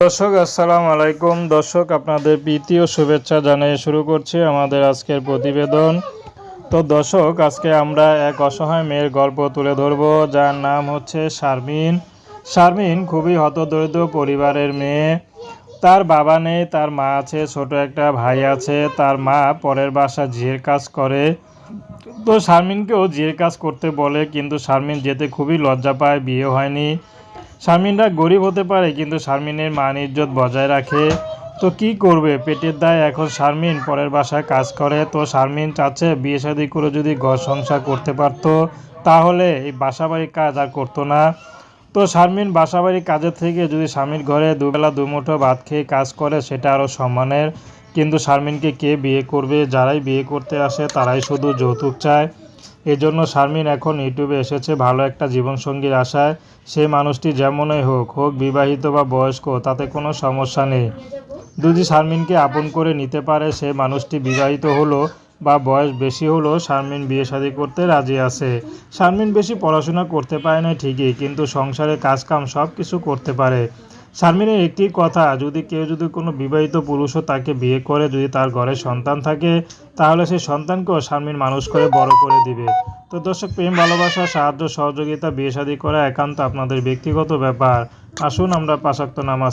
দর্শক, আসসালামু আলাইকুম। দর্শক, আপনাদের প্রীতি ও শুভেচ্ছা জানিয়ে শুরু করছি আমাদের আজকের প্রতিবেদন। তো দর্শক, আজকে আমরা এক অসহায় মেয়ের গল্প তুলে ধরব, যার নাম হচ্ছে শারমিন। শারমিন খুবই হতদরিদ্র পরিবারের মেয়ে। তার বাবা নেই, তার মা আছে, ছোট একটা ভাই আছে, তার মা পরের বাসা ঝিয়ের কাজ করে। তো শারমিনকেও জিয়ের কাজ করতে বলে, কিন্তু শারমিন যেতে খুবই লজ্জা পায়, বিয়ে হয়নি। শারমিনরা গরিব হতে পারে, কিন্তু শারমিনের মান ইজ্জত বজায় রাখে। তো কি করবে? পেটের দায় এখন শারমিন, পরের বাসায় কাজ করে। তো শারমিন চাচ্ছে বিয়ে শাদী করে যদি ঘর সংসার করতে পারতো, তাহলে এই বাসাবাড়ির কাজ আর করতো না। তো শারমিন বাসাবাড়ির কাজের থেকে যদি স্বামীর ঘরে দুবেলা দুমুঠো ভাত খেয়ে কাজ করে, সেটা আরও সম্মানের। কিন্তু শারমিনকে কে বিয়ে করবে? যারাই বিয়ে করতে আসে, তারাই শুধু যৌতুক চায়। এজন্য শারমিন এখন ইউটিউবে এসেছে ভালো একটা জীবনসঙ্গীর আশায়। সেই মানুষটি যেমনই হোক হোক বিবাহিত বা বয়স্ক, তাতে কোনো সমস্যা নেই। যদি শারমিনকে আপন করে নিতে পারে, সে মানুষটি বিবাহিত হলো বা বয়স বেশি হলো, শারমিন বিয়ে শাদী করতে রাজি আছে। শারমিন বেশি পড়াশোনা করতে পারে না ঠিকই, কিন্তু সংসারে কাজকাম সব কিছু করতে পারে। শারমিনের একটি কথা, যদি কেউ যদি কোনো বিবাহিত পুরুষও তাকে বিয়ে করে, যদি তার ঘরে সন্তান থাকে, তাহলে সেই সন্তানকেও শারমিন মানুষ করে বড় করে দিবে। তো দর্শক, প্রেম, ভালোবাসা, সাহায্য, সহযোগিতা, বিয়ে শাদী করা একান্ত আপনাদের ব্যক্তিগত ব্যাপার। আসুন আমরা পাশাক্ত নামাজ